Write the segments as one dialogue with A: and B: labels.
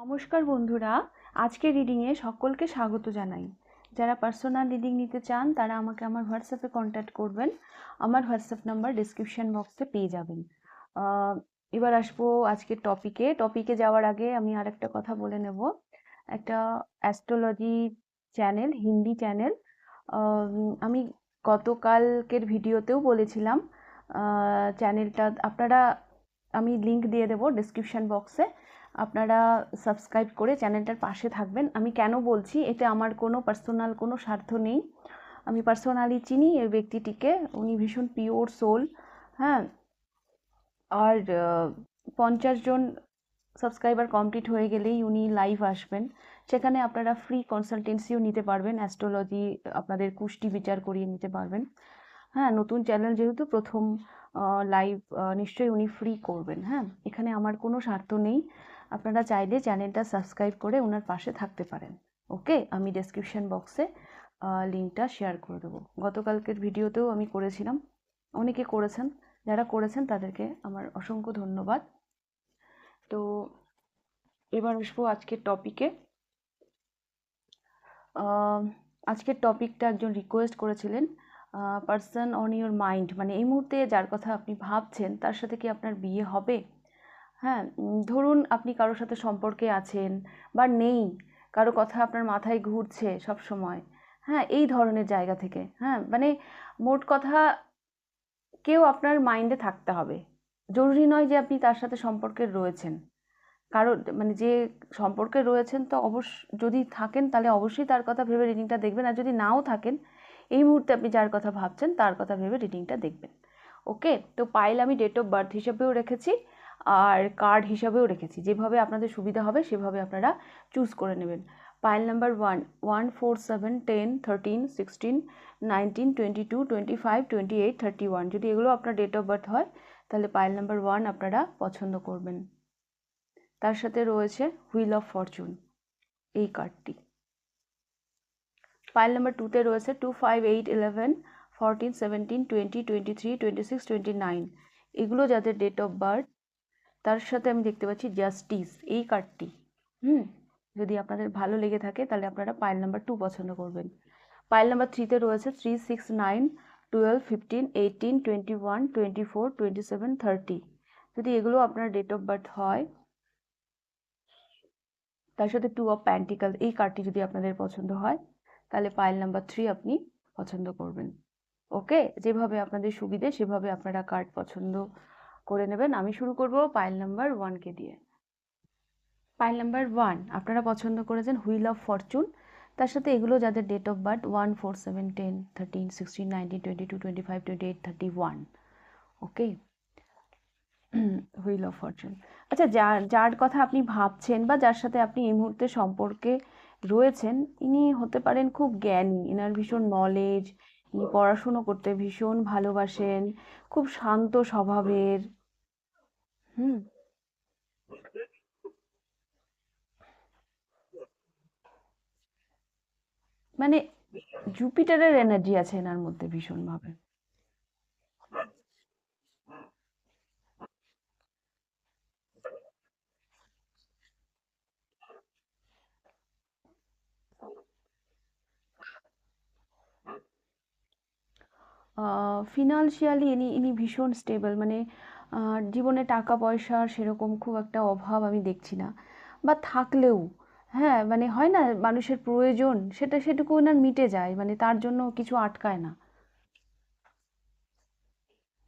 A: নমস্কার বন্ধুরা আজকের রিডিংয়ে সকলকে স্বাগত জানাই। যারা পার্সোনাল রিডিং নিতে চান, তারা আমাকে আমার হোয়াটসঅ্যাপে কন্ট্যাক্ট করবেন। আমার হোয়াটসঅ্যাপ নাম্বার ডিসক্রিপশন বক্সে পেয়ে যাবেন। এবার আসব আজকের টপিকে টপিকে যাওয়ার আগে আমি আর একটা কথা বলে নেব। একটা অ্যাস্ট্রোলজি চ্যানেল হিন্দি চ্যানেল আমি গতকালকের ভিডিওতেও বলেছিলাম চ্যানেলটা আপনারা, আমি লিংক দিয়ে দেবো ডিসক্রিপশন বক্সে আপনারা সাবস্ক্রাইব করে চ্যানেলটার পাশে থাকবেন। আমি কেন বলছি, এতে আমার কোনো পার্সোনাল কোনো স্বার্থ নেই। আমি পার্সোনালি চিনি এই ব্যক্তিটিকে, উনি ভীষণ পিওর সোল হ্যাঁ। আর পঞ্চাশ জন সাবস্ক্রাইবার কমপ্লিট হয়ে গেলেই উনি লাইভ আসবেন। সেখানে আপনারা ফ্রি কনসালটেন্সিও নিতে পারবেন অ্যাস্ট্রোলজি আপনাদের কুষ্টি বিচার করিয়ে নিতে পারবেন। হ্যাঁ নতুন চ্যানেল যেহেতু প্রথম লাইভ নিশ্চয়ই উনি ফ্রি করবেন হ্যাঁ। এখানে আমার কোনো স্বার্থ নেই। আপনারা চাইলে চ্যানেলটা সাবস্ক্রাইব করে ওনার পাশে থাকতে পারেন। ওকে? আমি ডেসক্রিপশন বক্সে লিঙ্কটা শেয়ার করে দেবো। গতকালকের ভিডিওতেও আমি করেছিলাম। অনেকে করেছেন। যারা করেছেন তাদেরকে আমার অসংখ্য ধন্যবাদ। তো এবার আসব আজকের টপিকে আজকের টপিকটা একজন রিকোয়েস্ট করেছিলেন। পার্সন অন ইউর মাইন্ড মানে এই মুহূর্তে যার কথা আপনি ভাবছেন তার সাথে কি আপনার বিয়ে হবে? হ্যাঁ ধরুন আপনি কারোর সাথে সম্পর্কে আছেন বা নেই, কারও কথা আপনার মাথায় ঘুরছে সব সময় হ্যাঁ এই ধরনের জায়গা থেকে হ্যাঁ মানে মোট কথা কেউ আপনার মাইন্ডে থাকতে হবে। জরুরি নয় যে আপনি তার সাথে সম্পর্কে রয়েছেন। কারও মানে যে সম্পর্কে রয়েছেন তো অবশ্য যদি থাকেন তাহলে অবশ্যই তার কথা ভেবে রিডিংটা দেখবেন আর যদি নাও থাকেন, এই মুহূর্তে আপনি যার কথা ভাবছেন তার কথা ভেবে রিডিংটা দেখবেন। ওকে, তো পাইল আমি ডেট অফ বার্থ হিসেবেও রেখেছি। আর কার্ড হিসাবেও রেখেছি। যেভাবে আপনাদের সুবিধা হবে, সেভাবে আপনারা চুজ করে নেবেন। Pile number one one four seven ten thirteen sixteen nineteen twenty two twenty five twenty eight thirty one যদি এগুলো আপনার ডেট অফ বার্থ হয়, তাহলে পাইল নাম্বার ওয়ান আপনারা পছন্দ করবেন। তার সাথে রয়েছে হুইল অফ ফরচুন এই কার্ডটি পাইল নাম্বার টুতে রয়েছে two five eight eleven fourteen seventeen twenty twenty three twenty six twenty nine এগুলো যাদের ডেট অফ বার্থ তার সাথে আমি দেখতে পাচ্ছি জাস্টিস এই কার্ডটি হুম? যদি আপনাদের ভালো লেগে থাকে, তাহলে আপনারা পাইল নাম্বার টু পছন্দ করবেন। পাইল নাম্বার থ্রিতে রয়েছে three six nine twelve fifteen eighteen twenty one twenty four twenty seven thirty যদি এগুলো আপনার ডেট অফ বার্থ হয়, তার সাথে টু অফ প্যান্টিকাল এই কার্ডটি যদি আপনাদের পছন্দ হয়, তাহলে পাইল নাম্বার থ্রি আপনি পছন্দ করবেন। ওকে যেভাবে আপনাদের সুবিধে, সেভাবে আপনারা কার্ড পছন্দ করে নেবেন। আমি শুরু করব পাইল নাম্বার ওয়ানকে দিয়ে। পাইল নাম্বার ওয়ান, আপনারা পছন্দ করেছেন হুইল অফ ফরচুন। তার সাথে এগুলো যাদের date of birth, one, four, seven, ten, thirteen, sixteen, nineteen twenty two twenty five twenty eight thirty one okay? Wheel of fortune. আচ্ছা যার যার কথা আপনি ভাবছেন বা যার সাথে আপনি এই মুহূর্তে সম্পর্কে রয়েছেন, ইনি হতে পারেন খুব জ্ঞানী। এনার ভীষণ নলেজ ইনি পড়াশুনো করতে ভীষণ ভালোবাসেন। খুব শান্ত স্বভাবের। হুম। মানে জুপিটারের এনার্জি আছে এনার মধ্যে ভীষণভাবে। ফিনান্সিয়ালি ইনি ইনি ভীষণ স্টেবল মানে জীবনে টাকা পয়সার সেরকম খুব একটা অভাব আমি দেখছি না। বা থাকলেও হ্যাঁ মানে হয় না, মানুষের প্রয়োজন, সেটা, সেটুকু ওনার মিটে যায় মানে তার জন্য কিছু আটকায় না।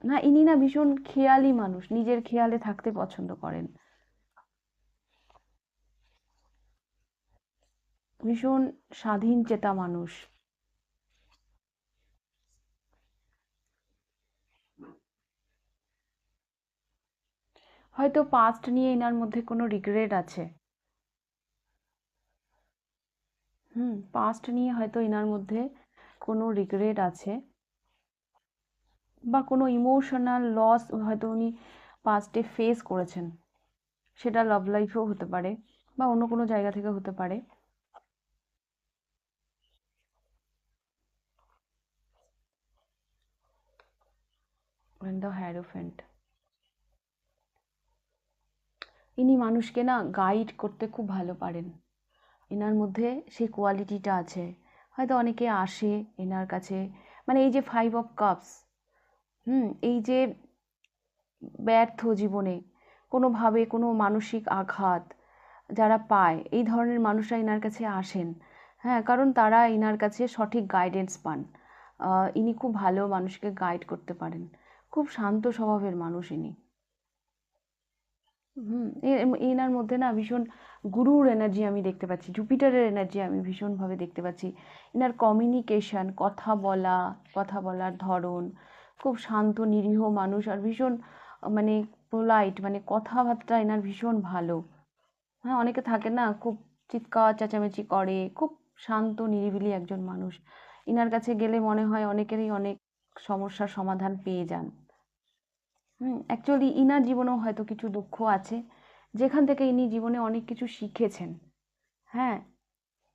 A: না, ইনি না ভীষণ খেয়ালি মানুষ, নিজের খেয়ালে থাকতে পছন্দ করেন। ভীষণ স্বাধীন চেতা মানুষ। হয়তো পাস্ট নিয়ে এনার মধ্যে কোনো রিগ্রেট আছে। হুম পাস্ট নিয়ে হয়তো এনার মধ্যে কোনো রিগ্রেট আছে। বা কোনো ইমোশনাল লস হয়তো উনি পাস্টে ফেস করেছেন। সেটা লাভ লাইফেও হতে পারে বা অন্য কোনো জায়গা থেকে হতে পারে। And the ইনি মানুষকে না গাইড করতে খুব ভালো পারেন। এনার মধ্যে সেই কোয়ালিটিটা আছে। হয়তো অনেকে আসে এনার কাছে মানে এই যে ফাইভ অফ কাপস হুম, এই যে ব্যর্থ জীবনে কোনোভাবে কোনো মানসিক আঘাত যারা পায়, এই ধরনের মানুষরা এনার কাছে আসেন। হ্যাঁ কারণ তারা এনার কাছে সঠিক গাইডেন্স পান। ইনি খুব ভালো মানুষকে গাইড করতে পারেন। খুব শান্ত স্বভাবের মানুষ ইনি। হুম, এ- এনার মধ্যে না ভীষণ গুরুর এনার্জি আমি দেখতে পাচ্ছি জুপিটারের এনার্জি আমি ভীষণভাবে দেখতে পাচ্ছি। এনার কমিউনিকেশন কথা বলা, কথা বলার ধরন, খুব শান্ত, নিরীহ মানুষ আর ভীষণ মানে পোলাইট মানে কথাবার্তা এনার ভীষণ ভালো। হ্যাঁ অনেকে থাকে না, খুব চিৎকার, চেঁচামেচি করে, খুব শান্ত, নিরিবিলি একজন মানুষ। ইনার কাছে গেলে মনে হয় অনেকেরই অনেক সমস্যার সমাধান পেয়ে যান। হুম অ্যাকচুয়ালি ইনার জীবনেও হয়তো কিছু দুঃখ আছে। যেখান থেকে ইনি জীবনে অনেক কিছু শিখেছেন। হ্যাঁ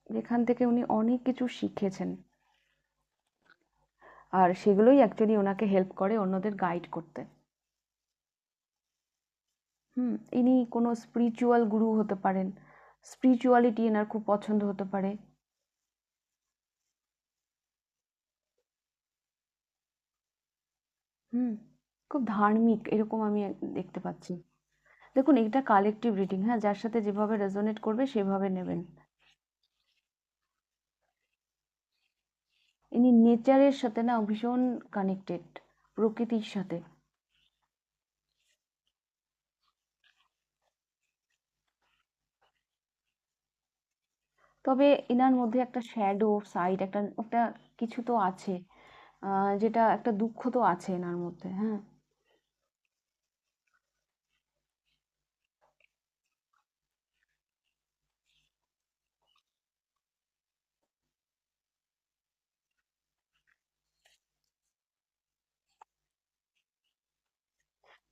A: যেখান থেকে উনি অনেক কিছু শিখেছেন। আর সেগুলোই অ্যাকচুয়ালি ওনাকে হেল্প করে অন্যদের গাইড করতে। হুম, ইনি কোনো স্পিরিচুয়াল গুরু হতে পারেন। স্পিরিচুয়ালিটি এনার খুব পছন্দ হতে পারে। হুম খুব ধার্মিক এরকম আমি দেখতে পাচ্ছি। দেখুন এটা কালেকটিভ রিডিং হ্যাঁ? যার সাথে যেভাবে রেজোনেট করবে, সেভাবে নেবেন। ইনি নেচারের সাথে না ভীষণ কানেক্টেড প্রকৃতির সাথে। তবে এনার মধ্যে একটা শ্যাডো সাইড একটা একটা কিছু তো আছে যেটা একটা দুঃখ তো আছে এনার মধ্যে হ্যাঁ?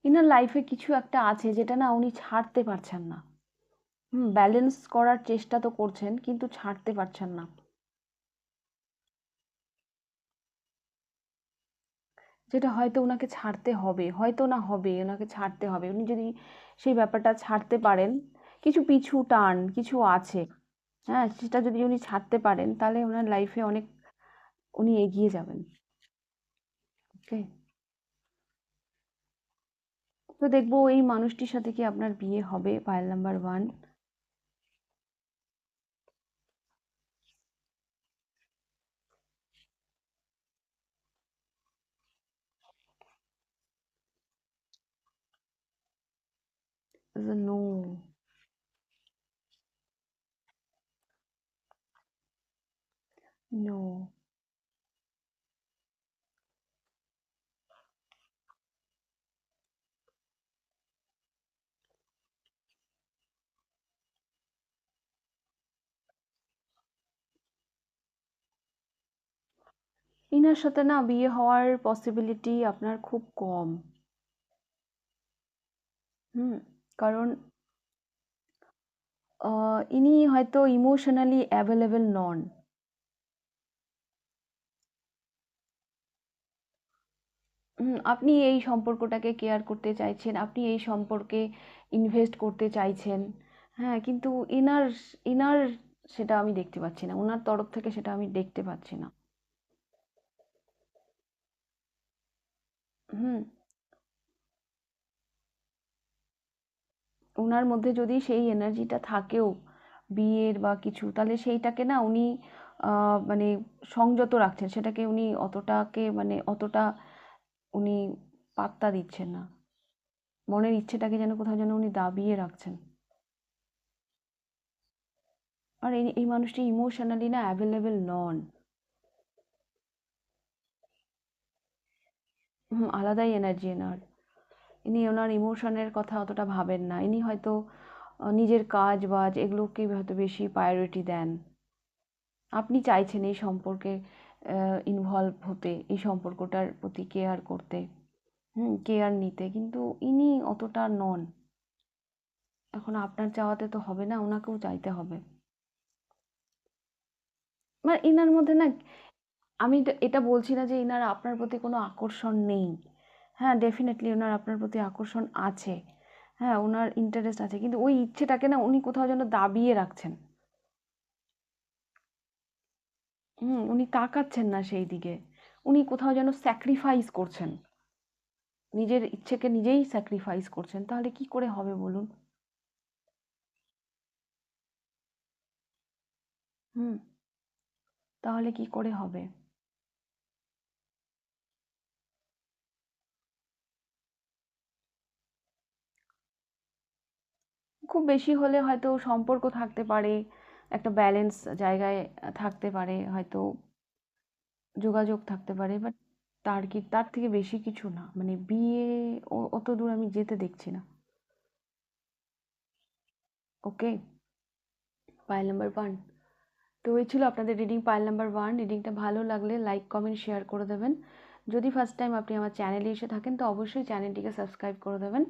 A: ইনার লাইফে কিছু একটা আছে যেটা না উনি ছাড়তে পারছেন না। হুম ব্যালেন্স করার চেষ্টা তো করছেন, কিন্তু ছাড়তে পারছেন না। যেটা হয়তো ওনাকে ছাড়তে হবে, হয়তো না হবে ওনাকে ছাড়তে হবে। উনি যদি সেই ব্যাপারটা ছাড়তে পারেন, কিছু পিছু টান, কিছু আছে হ্যাঁ সেটা যদি উনি ছাড়তে পারেন, তাহলে ওনার লাইফে অনেক উনি এগিয়ে যাবেন। ওকে তো দেখব এই মানুষটির সাথে কি আপনার বিয়ে হবে pile number one no no ইনার সাথে না বিয়ে হওয়ার পসিবিলিটি আপনার খুব কম। হুম, কারণ ইনি হয়তো ইমোশনালি অ্যাভেলেবেল নন। আপনি এই সম্পর্কটাকে কেয়ার করতে চাইছেন, আপনি এই সম্পর্কে ইনভেস্ট করতে চাইছেন। হ্যাঁ কিন্তু ইনার ইনার সেটা আমি দেখতে পাচ্ছি না। ওনার তরফ থেকে সেটা আমি দেখতে পাচ্ছি না। হুম। ওনার মধ্যে যদি সেই এনার্জিটা থাকেও বিয়ের বা কিছু, তাহলে সেইটাকে না উনি মানে সংযত রাখছেন। সেটাকে উনি অতটাকে মানে অতটা উনি পাত্তা দিচ্ছেন না। মনের ইচ্ছেটাকে যেন কোথাও যেন উনি দাবিয়ে রাখছেন। আর এই এই মানুষটি ইমোশনালি না অ্যাভেলেবেল নন। আলাদাই এনার্জি এনার। ইনি ওনার ইমোশনের কথা অতটা ভাবেন না। ইনি হয়তো নিজের কাজ বাজ এগুলোকে হয়তো বেশি প্রায়োরিটি দেন। আপনি চাইছেন এই সম্পর্কে ইনভলভ হতে, এই সম্পর্কটার প্রতি কেয়ার করতে, হুম কেয়ার নিতে। কিন্তু ইনি অতটা নন। এখন আপনার চাওয়াতে তো হবে না, ওনাকেও চাইতে হবে। মানে ইনার মধ্যে না আমি এটা বলছি না যে ইনার আপনার প্রতি কোনো আকর্ষণ নেই। হ্যাঁ ডেফিনেটলি ওনার আপনার প্রতি আকর্ষণ আছে। হ্যাঁ ওনার ইন্টারেস্ট আছে। কিন্তু ওই ইচ্ছেটাকে না উনি কোথাও যেন দাবিয়ে রাখছেন। হুম, উনি তাকাচ্ছেন না সেই দিকে। উনি কোথাও যেন স্যাক্রিফাইস করছেন। নিজের ইচ্ছেকে নিজেই স্যাক্রিফাইস করছেন। তাহলে কি করে হবে বলুন? হুম, তাহলে কি করে হবে? খুব বেশি হলে হয়তো সম্পর্ক থাকতে পারে, একটা ব্যালেন্স জায়গায় থাকতে পারে, হয়তো যোগাযোগ থাকতে পারে বাট তার কি, তার থেকে বেশি কিছু না। মানে বিয়ে অত দূর আমি যেতে দেখছি না। ওকে পাইল নাম্বার ওয়ান তো এই ছিল আপনাদের রিডিং পাইল নাম্বার ওয়ান রিডিংটা ভালো লাগলে লাইক কমেন্ট শেয়ার করে দেবেন। যদি ফার্স্ট টাইম আপনি আমার চ্যানেলে এসে থাকেন, তো অবশ্যই চ্যানেলটিকে সাবস্ক্রাইব করে দেবেন।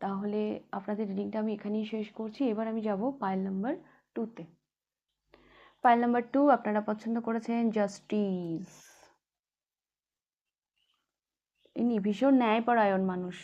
A: তাহলে আপনাদের রিডিংটা আমি এখানেই শেষ করছি। এবার আমি যাব পাইল নাম্বার টুতে পাইল নাম্বার টু আপনারা পছন্দ করেছেন জাস্টিস ইনি ভীষণ ন্যায়পরায়ণ মানুষ।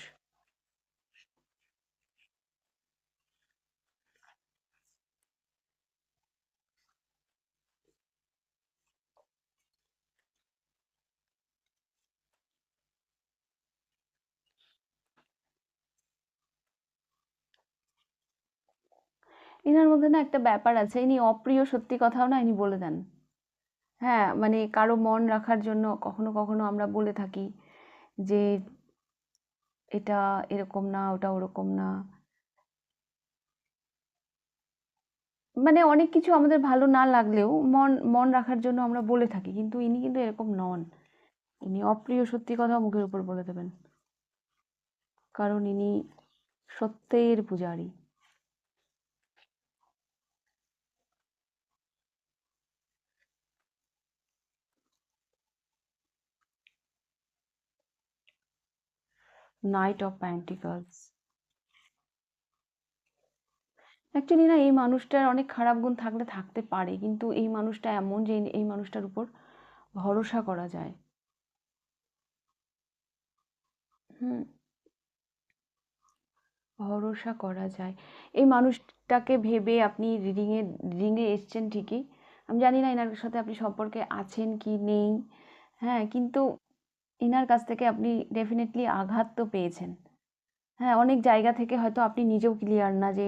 A: ইনার মধ্যে না একটা ব্যাপার আছে, ইনি অপ্রিয় সত্যি কথাও না ইনি বলে দেন। হ্যাঁ মানে কারও মন রাখার জন্য কখনো কখনো আমরা বলে থাকি যে, এটা এরকম না, ওটা ওরকম না। মানে অনেক কিছু আমাদের ভালো না লাগলেও মন মন রাখার জন্য আমরা বলে থাকি, কিন্তু ইনি কিন্তু এরকম নন। ইনি অপ্রিয় সত্যি কথা মুখের উপর বলে দেবেন। কারণ ইনি সত্যের পূজারী। নাইট অফ প্যান্টিকলস অ্যাকচুয়ালি না, এই মানুষটার অনেক খারাপ গুণ থাকলে থাকতে পারে, কিন্তু এই মানুষটা এমন যে এই মানুষটার উপর ভরসা করা যায়। ভরসা করা যায়। এই মানুষটাকে ভেবে আপনি রিডিংয়ে রিডিংয়ে এসছেন ঠিকই। আমি জানি না এনার সাথে আপনি সম্পর্কে আছেন কি নেই। হ্যাঁ কিন্তু এনার কাছ থেকে আপনি ডেফিনেটলি আঘাত তো পেয়েছেন। হ্যাঁ অনেক জায়গা থেকে হয়তো আপনি নিজেও ক্লিয়ার না যে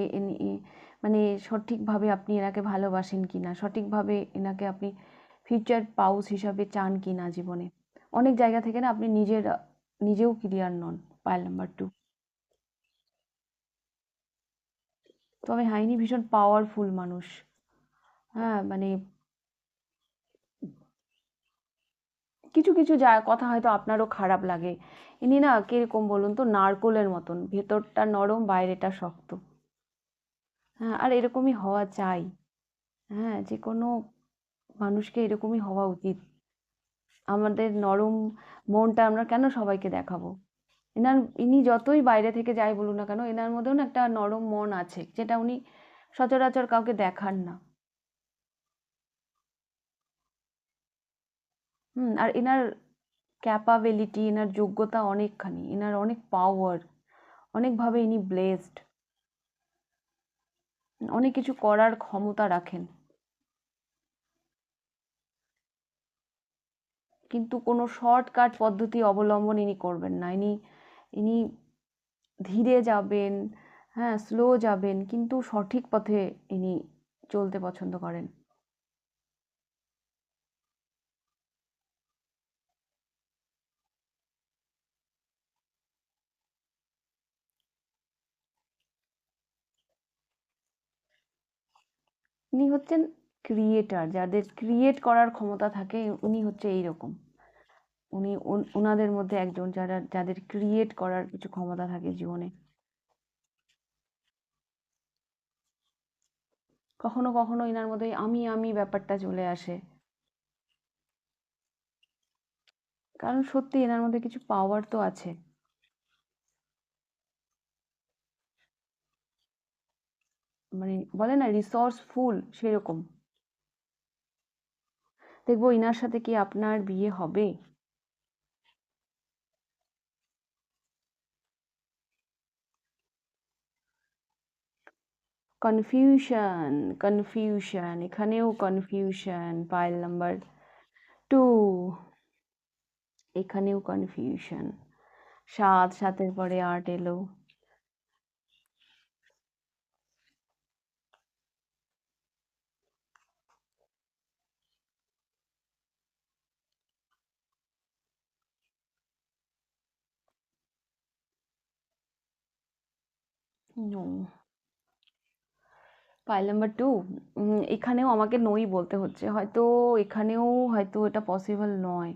A: মানে সঠিকভাবে আপনি এনাকে ভালোবাসেন কি না সঠিকভাবে এনাকে আপনি ফিউচার পাউস হিসাবে চান কি না জীবনে। অনেক জায়গা থেকে না আপনি নিজের, নিজেও ক্লিয়ার নন পাইল নাম্বার টু তবে হাইনি ভীষণ পাওয়ারফুল মানুষ। হ্যাঁ মানে কিছু কিছু যা কথা হয়তো আপনারও খারাপ লাগে। ইনি না কীরকম বলুন তো, নারকোলের মতন, ভেতরটা নরম, বাইরেটা শক্ত। হ্যাঁ আর এরকমই হওয়া চাই। হ্যাঁ যে কোনো মানুষকে এরকমই হওয়া উচিত। আমাদের নরম মনটা আমরা কেন সবাইকে দেখাবো? এনার, ইনি যতই বাইরে থেকে যাই বলুন না কেন, এনার মধ্যেও না একটা নরম মন আছে, যেটা উনি সচরাচর কাউকে দেখান না। হুম, আর এনার ক্যাপাবিলিটি এনার যোগ্যতা অনেকখানি, এনার অনেক পাওয়ার অনেকভাবে ইনি ব্লেসড অনেক কিছু করার ক্ষমতা রাখেন। কিন্তু কোনো শর্টকাট পদ্ধতি অবলম্বন ইনি করবেন না। ইনি ইনি ধীরে যাবেন হ্যাঁ স্লো যাবেন, কিন্তু সঠিক পথে ইনি চলতে পছন্দ করেন। উনি হচ্ছেন ক্রিয়েটার যাদের ক্রিয়েট করার ক্ষমতা থাকে, উনি হচ্ছে এই রকম উনি ওনাদের মধ্যে একজন যারা, যাদের ক্রিয়েট করার কিছু ক্ষমতা থাকে জীবনে। কখনো কখনো এনার মধ্যে আমি আমি ব্যাপারটা চলে আসে। কারণ সত্যি এনার মধ্যে কিছু পাওয়ার তো আছে। মানে বলে না রিসোর্সফুল সেরকম। দেখব ইনার সাথে কি আপনার বিয়ে হবে? কনফিউশন কনফিউশন এখানেও কনফিউশন পাইল নাম্বার টু এখানেও কনফিউশন সাত, সাতের পরে আট এলো। নো পাইল নাম্বার টু এখানেও আমাকে নই বলতে হচ্ছে। হয়তো এখানেও হয়তো এটা পসিবল নয়।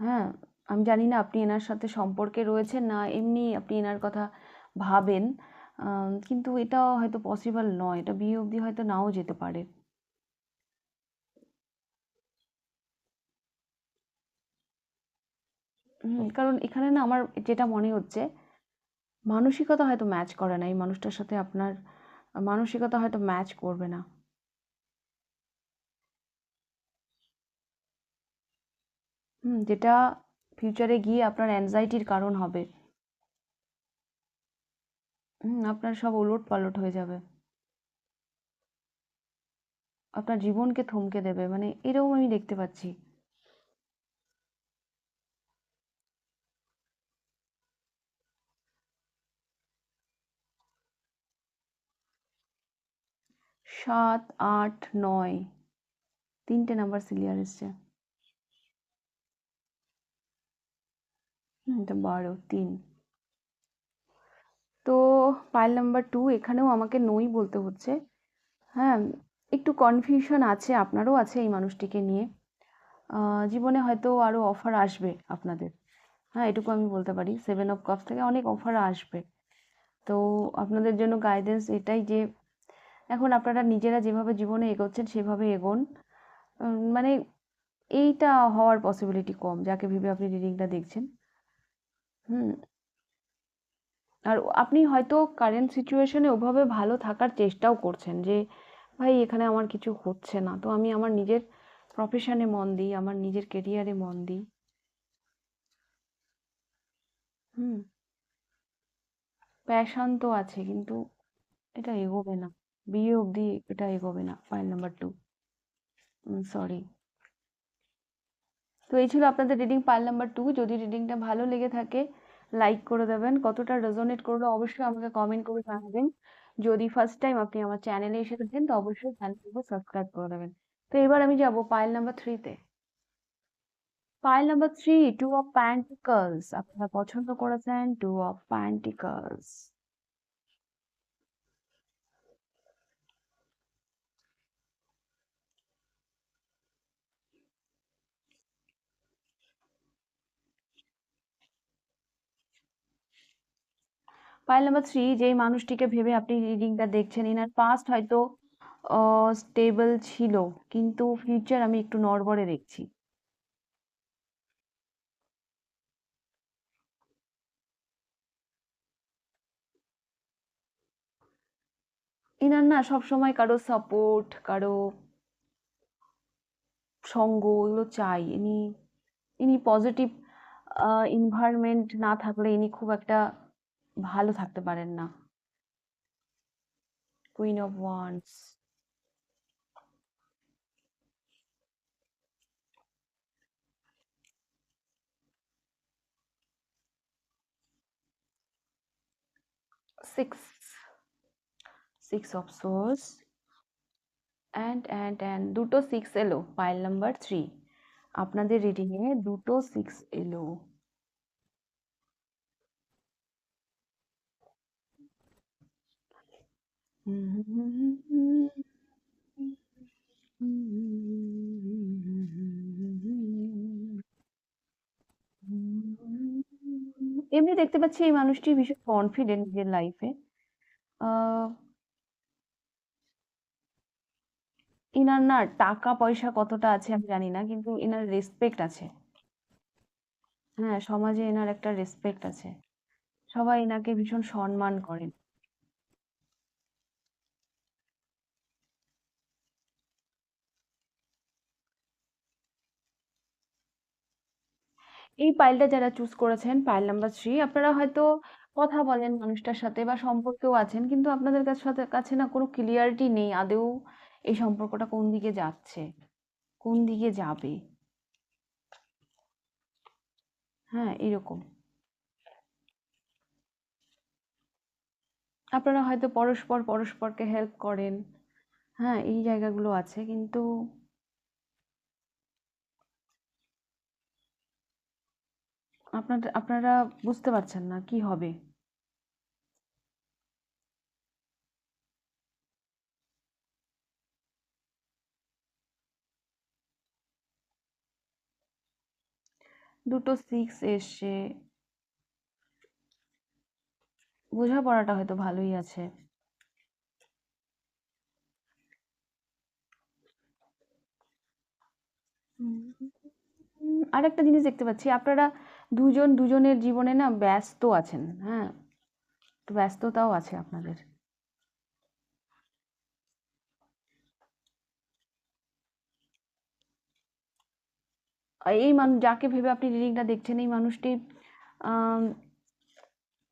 A: হ্যাঁ আমি জানি না আপনি এনার সাথে সম্পর্কে রয়েছেন না, এমনি আপনি এনার কথা ভাবেন। কিন্তু এটা হয়তো পসিবল নয়। এটা বিয়ে অবধি হয়তো নাও যেতে পারে। কারণ এখানে না আমার যেটা মনে হচ্ছে মানসিকতা হয়তো ম্যাচ করে না, এই মানুষটার সাথে আপনার মানসিকতা হয়তো ম্যাচ করবে না। হুম, যেটা ফিউচারে গিয়ে আপনার অ্যাংজাইটির কারণ হবে। হুম, আপনার সব ওলট পালট হয়ে যাবে। আপনার জীবনকে থমকে দেবে মানে এরকম আমি দেখতে পাচ্ছি। সাত, আট, নয়। তিনটে নাম্বার সিলিয়ার এসছে। এটা বারো, তিন। তো পাইল নাম্বার টু, এখানেও আমাকে নই বলতে হচ্ছে। হ্যাঁ একটু কনফিউশন আছে, আপনারও আছে এই মানুষটিকে নিয়ে। জীবনে হয়তো আরও অফার আসবে আপনাদের। হ্যাঁ এটুকু আমি বলতে পারি। সেভেন অফ কাপস থেকে অনেক অফার আসবে। তো আপনাদের জন্য গাইডেন্স এটাই যে এখন আপনারা নিজেরা যেভাবে জীবনে এগোচ্ছেন, সেভাবে এগোন। মানে এইটা হওয়ার পসিবিলিটি কম, যাকে ভেবে আপনি রিডিংটা দেখছেন। হুম। আর আপনি হয়তো কারেন্ট সিচুয়েশনে ওভাবে ভালো থাকার চেষ্টাও করছেন যে, ভাই, এখানে আমার কিছু হচ্ছে না। তো আমি আমার নিজের প্রফেশনে মন দিই, আমার নিজের কেরিয়ারে মন দিই। হুম। প্যাশন তো আছে, কিন্তু এটা এগোবে না। বিয়ে অবধি এটা এগোবে না ফাইল নাম্বার টু সরি তো এই ছিল আপনাদের রিডিং পাইল নাম্বার টু যদি রিডিংটা ভালো লেগে থাকে লাইক করে দেবেন। কতটা রেজোনেট করল অবশ্যই আমাকে কমেন্ট করে জানাবেন। যদি ফার্স্ট টাইম আপনি আমার চ্যানেলে এসে থাকেন, তো অবশ্যই চ্যানেলটিকে সাবস্ক্রাইব করে দেবেন। তো এবার আমি যাব পাইল নাম্বার থ্রিতে pile number three two of pentacles আপনারা পছন্দ করেছেন two of pentacles pile number three যেই মানুষটিকে ভেবে আপনি রিডিংটা দেখছেন, ইনার পাস্ট হয়তো স্টেবল ছিল, কিন্তু ফিউচার আমি একটু নড়বড়ে দেখছি। ইনার না সবসময় কারও সাপোর্ট কারও সঙ্গ এগুলো চাই। ইনি ইনি পজিটিভ এনভায়রনমেন্ট না থাকলে ইনি খুব একটা ভালো থাকতে পারেন না। Queen of wands six six of swords and and and দুটো সিক্স এলো। পাইল নাম্বার থ্রি আপনাদের রিডিংয়ে দুটো সিক্স এলো। এমনি দেখতে পাচ্ছি এই মানুষটি ভীষণ কনফিডেন্ট নিজের লাইফে ইনার না টাকা পয়সা কতটা আছে আমি জানি না, কিন্তু ইনার রেসপেক্ট আছে। হ্যাঁ সমাজে এনার একটা রেসপেক্ট আছে। সবাই এনাকে ভীষণ সম্মান করেন। এই পাইলটা যারা চুজ করেছেন, পাইল নাম্বার থ্রি আপনারা হয়তো কথা বলেন মানুষটার সাথে বা সম্পর্কেও আছেন, কিন্তু আপনাদের কাছে কাছে না কোনো ক্লিয়ারিটি নেই আদেও এই সম্পর্কটা কোন দিকে যাচ্ছে, কোন দিকে যাবে। হ্যাঁ এরকম। আপনারা হয়তো পরস্পর পরস্পরকে হেল্প করেন। হ্যাঁ এই জায়গাগুলো আছে, কিন্তু আপনাদের আপনারা বুঝতে পারছেন না কি হবে। দুটো সিক্স এসছে। বোঝাপড়াটা হয়তো ভালোই আছে। আরেকটা জিনিস দেখতে পাচ্ছি, আপনারা দুজন দুজনের জীবনে না ব্যস্ত আছেন হ্যাঁ? ব্যস্ততাও আছে আপনাদের। এই মানুষ যাকে ভেবে আপনি রিডিংটা দেখছেন, এই মানুষটি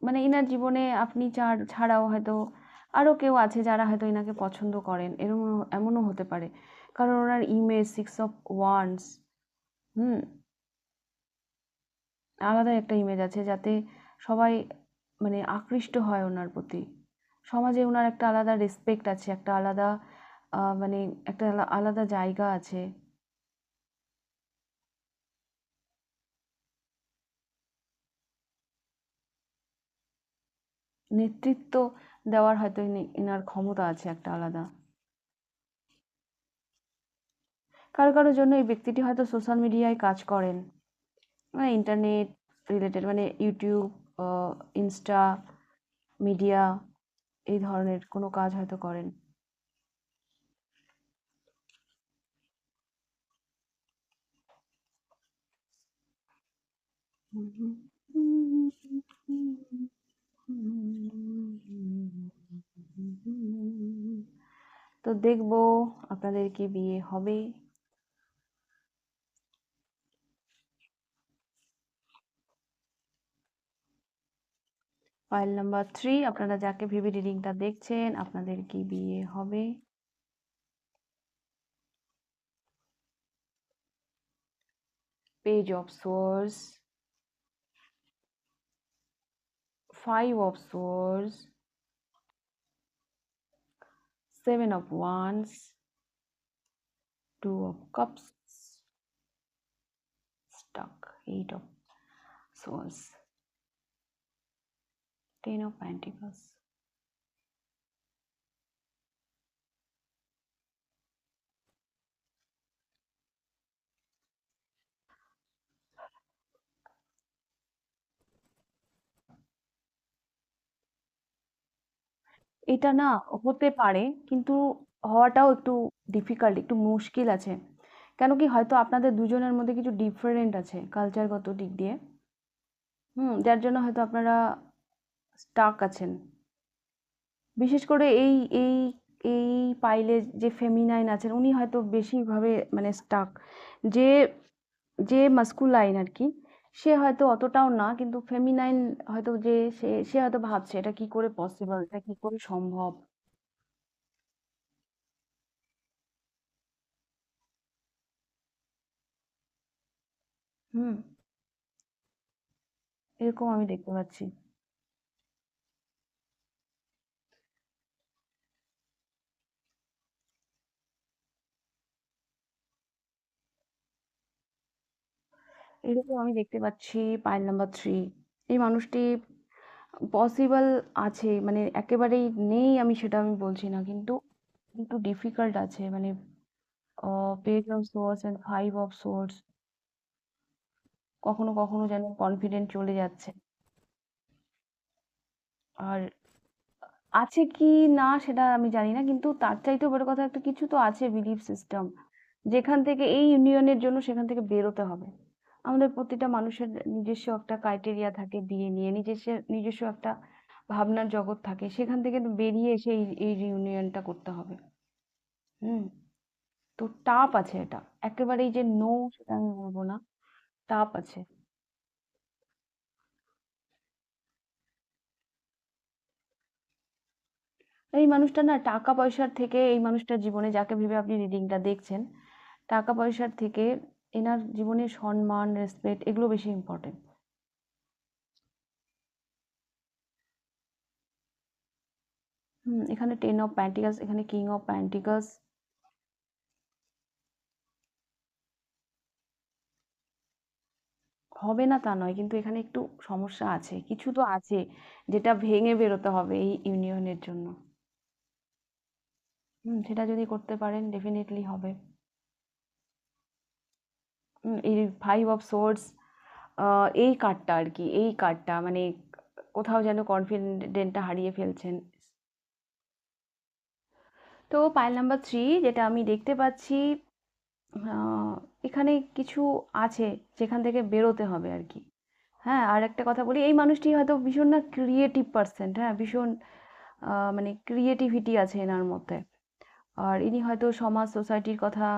A: মানে এনার জীবনে আপনি ছাড়াও হয়তো আরও কেউ আছে যারা হয়তো এনাকে পছন্দ করেন এরকম এমনও হতে পারে। কারণ ওনার ইমেজ সিক্স অফ ওয়ান্স হুম? আলাদা একটা ইমেজ আছে যাতে সবাই মানে আকৃষ্ট হয় ওনার প্রতি। সমাজে ওনার একটা আলাদা রেসপেক্ট আছে, একটা আলাদা মানে একটা আলাদা জায়গা আছে। নেতৃত্ব দেওয়ার হয়তো এনার ক্ষমতা আছে একটা আলাদা। কারও কারও জন্য এই ব্যক্তিটি হয়তো সোশ্যাল মিডিয়ায় কাজ করেন। ইন্টারনেট রিলেটেড মানে ইউটিউব ইনস্টা মিডিয়া এই ধরনের কোনো কাজ হয়তো করেন। তো দেখব আপনাদের কি বিয়ে হবে। ফাইল নাম্বার থ্রি আপনারা যাকে ভেবে রিডিংটা দেখছেন, আপনাদের কি বিয়ে হবে? Page of swords five of swords seven of wands two of cups stuck eight of swords ten of pentacles এটা না হতে পারে, কিন্তু হওয়াটাও একটু ডিফিকাল্ট একটু মুশকিল আছে। কেন কি হয়তো আপনাদের দুজনের মধ্যে কিছু ডিফারেন্ট আছে কালচারগত দিক দিয়ে। হুম, যার জন্য হয়তো আপনারা স্টাক আছেন। বিশেষ করে এই এই এই পাইলে যে ফেমিনাইন আছেন, উনি হয়তো বেশিভাবে মানে স্টাক যে যে মাস্কুলাইন আর কি, সে হয়তো অতটাও না, কিন্তু ফেমিনাইন হয়তো যে, সে সে হয়তো ভাবছে, এটা কি করে পসিবল এটা কি করে সম্ভব? হুম। এরকম আমি দেখতে পাচ্ছি। এরকম আমি দেখতে পাচ্ছি পাইল নাম্বার থ্রি এই মানুষটি পসিবল আছে মানে একেবারেই নেই আমি সেটা আমি বলছি না, কিন্তু একটু ডিফিকাল্ট আছে মানে page of swords and five of swords কখনো কখনো যেন কনফিডেন্ট চলে যাচ্ছে। আর আছে কি না সেটা আমি জানি না, কিন্তু তার চাইতেও বড় কথা একটা কিছু তো আছে বিলিফ সিস্টেম যেখান থেকে এই ইউনিয়নের জন্য সেখান থেকে বেরোতে হবে। আমাদের প্রতিটা মানুষের নিজস্ব একটা ক্রাইটেরিয়া থাকে বিয়ে নিয়ে, নিজস্ব নিজস্ব একটা ভাবনার জগৎ থাকে। সেখান থেকে বেরিয়ে এসে এই এই রিউনিয়নটা করতে হবে। হুম? তো টাপ আছে এটা। একেবারেই যে নো সেটা আমি বলব না। টাপ আছে। এই মানুষটা না টাকা পয়সার থেকে, এই মানুষটার জীবনে যাকে ভেবে আপনি রিডিংটা দেখছেন, টাকা পয়সার থেকে এনার জীবনে সম্মান রেসপেক্ট এগুলো বেশি ইম্পর্টেন্ট হুম, এখানে টেন অফ প্যান্টিকাস এখানে কিং অফ প্যান্টিকাস হবে না তা নয়, কিন্তু এখানে একটু সমস্যা আছে। কিছু তো আছে, যেটা ভেঙে বেরোতে হবে এই ইউনিয়নের জন্য। হুম, সেটা যদি করতে পারেন ডেফিনেটলি হবে। এই ফাইভ অফ সোর্স এই কার্ডটা আর কি এই কার্ডটা মানে কোথাও যেন কনফিডেন্টটা হারিয়ে ফেলছেন। তো পাইল নাম্বার থ্রি যেটা আমি দেখতে পাচ্ছি এখানে কিছু আছে যেখান থেকে বেরোতে হবে আর কি হ্যাঁ আর একটা কথা বলি, এই মানুষটি হয়তো ভীষণ না ক্রিয়েটিভ পার্সন হ্যাঁ ভীষণ মানে ক্রিয়েটিভিটি আছে এনার মধ্যে। আর ইনি হয়তো সমাজ সোসাইটির কথা,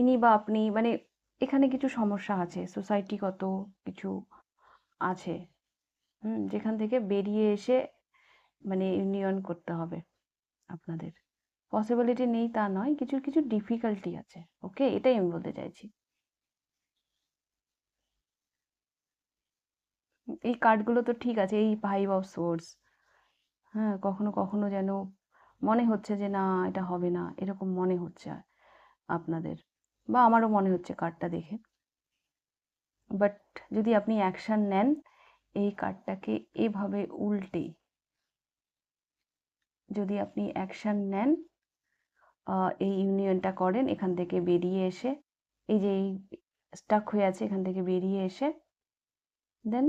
A: ইনি বা আপনি মানে এখানে কিছু সমস্যা আছে সোসাইটিগত কিছু আছে, হুম, যেখান থেকে বেরিয়ে এসে মানে ইউনিয়ন করতে হবে আপনাদের। পসিবিলিটি নেই তা নয়, কিছু কিছু ডিফিকাল্টি আছে ওকে এটাই আমি বলতে চাইছি। এই কার্ডগুলো তো ঠিক আছে, এই ফাইভ অফ সোর্স হ্যাঁ কখনো কখনো যেন মনে হচ্ছে যে না, এটা হবে না, এরকম মনে হচ্ছে আপনাদের। বা আমারও মনে হচ্ছে কার্ডটা দেখে। বাট যদি আপনি অ্যাকশান নেন, এই কার্ডটাকে এভাবে উল্টে যদি আপনি অ্যাকশান নেন এই ইউনিয়নটা করেন, এখান থেকে বেরিয়ে এসে, এই যে এই স্টাক হয়ে আছে, এখান থেকে বেরিয়ে এসে then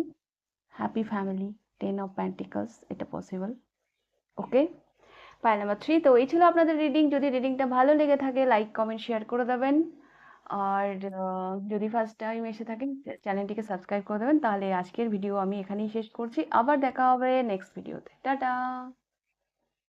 A: happy family ten of pentacles এটা possible okay pile number three তো এই ছিল আপনাদের রিডিং যদি রিডিংটা ভালো লেগে থাকে লাইক কমেন্ট শেয়ার করে দেবেন। আর যদি ফার্স্ট টাইম এসে থাকেন চ্যানেলটিকে সাবস্ক্রাইব করে দেবেন, তাহলে আজকের ভিডিও আমি এখানেই শেষ করছি। আবার দেখা হবে নেক্সট ভিডিওতে টাটা!